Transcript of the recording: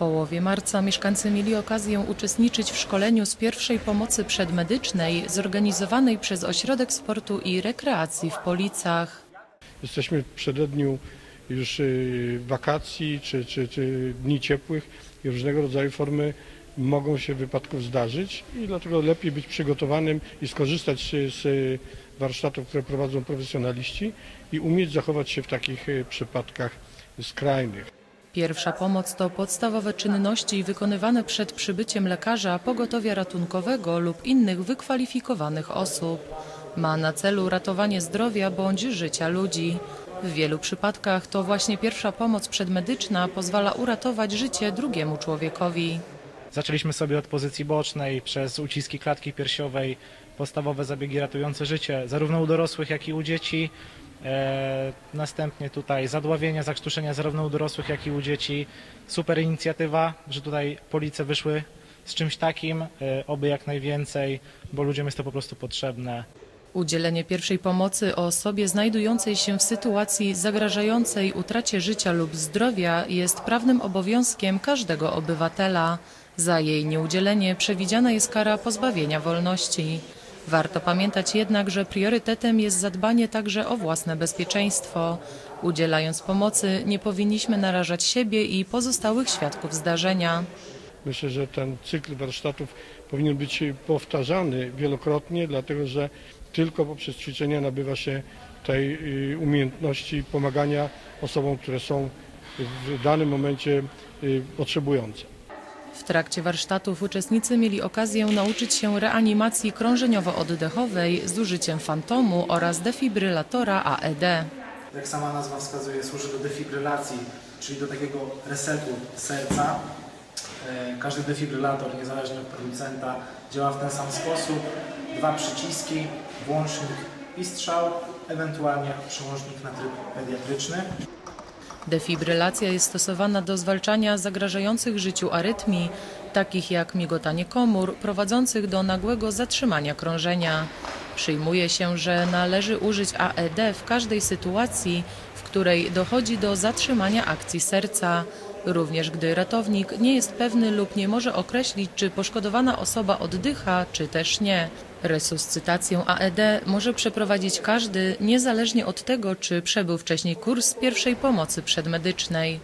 połowie marca mieszkańcy mieli okazję uczestniczyć w szkoleniu z pierwszej pomocy przedmedycznej zorganizowanej przez Ośrodek Sportu i Rekreacji w Policach. Jesteśmy w przededniu już y, wakacji czy, czy, czy dni ciepłych i różnego rodzaju formy mogą się wypadków zdarzyć i dlatego lepiej być przygotowanym i skorzystać z, warsztatów, które prowadzą profesjonaliści i umieć zachować się w takich y, przypadkach skrajnych. Pierwsza pomoc to podstawowe czynności wykonywane przed przybyciem lekarza, pogotowia ratunkowego lub innych wykwalifikowanych osób. Ma na celu ratowanie zdrowia bądź życia ludzi. W wielu przypadkach to właśnie pierwsza pomoc przedmedyczna pozwala uratować życie drugiemu człowiekowi. Zaczęliśmy sobie od pozycji bocznej, przez uciski klatki piersiowej, podstawowe zabiegi ratujące życie, zarówno u dorosłych, jak i u dzieci. E, następnie tutaj zadławienia, zakrztuszenia zarówno u dorosłych, jak i u dzieci. Super inicjatywa, że tutaj police wyszły z czymś takim, e, oby jak najwięcej, bo ludziom jest to po prostu potrzebne. Udzielenie pierwszej pomocy osobie znajdującej się w sytuacji zagrażającej utracie życia lub zdrowia jest prawnym obowiązkiem każdego obywatela. Za jej nieudzielenie przewidziana jest kara pozbawienia wolności. Warto pamiętać jednak, że priorytetem jest zadbanie także o własne bezpieczeństwo. Udzielając pomocy nie powinniśmy narażać siebie i pozostałych świadków zdarzenia. Myślę, że ten cykl warsztatów powinien być powtarzany wielokrotnie, dlatego że tylko poprzez ćwiczenia nabywa się tej y, umiejętności pomagania osobom, które są w danym momencie y, potrzebujące. W trakcie warsztatów uczestnicy mieli okazję nauczyć się reanimacji krążeniowo-oddechowej z użyciem fantomu oraz defibrylatora AED. jak sama nazwa wskazuje, służy do defibrylacji, czyli do takiego resetu serca. E, Każdy defibrylator, niezależnie od producenta, działa w ten sam sposób. Dwa przyciski, włącznik i strzał, ewentualnie przełącznik na tryb pediatryczny. Defibrylacja jest stosowana do zwalczania zagrażających życiu arytmii, takich jak migotanie komór, prowadzących do nagłego zatrzymania krążenia. Przyjmuje się, że należy użyć AED w każdej sytuacji, w której dochodzi do zatrzymania akcji serca, również gdy ratownik nie jest pewny lub nie może określić, czy poszkodowana osoba oddycha, czy też nie. Resuscytację AED może przeprowadzić każdy, niezależnie od tego, czy przebył wcześniej kurs pierwszej pomocy przedmedycznej.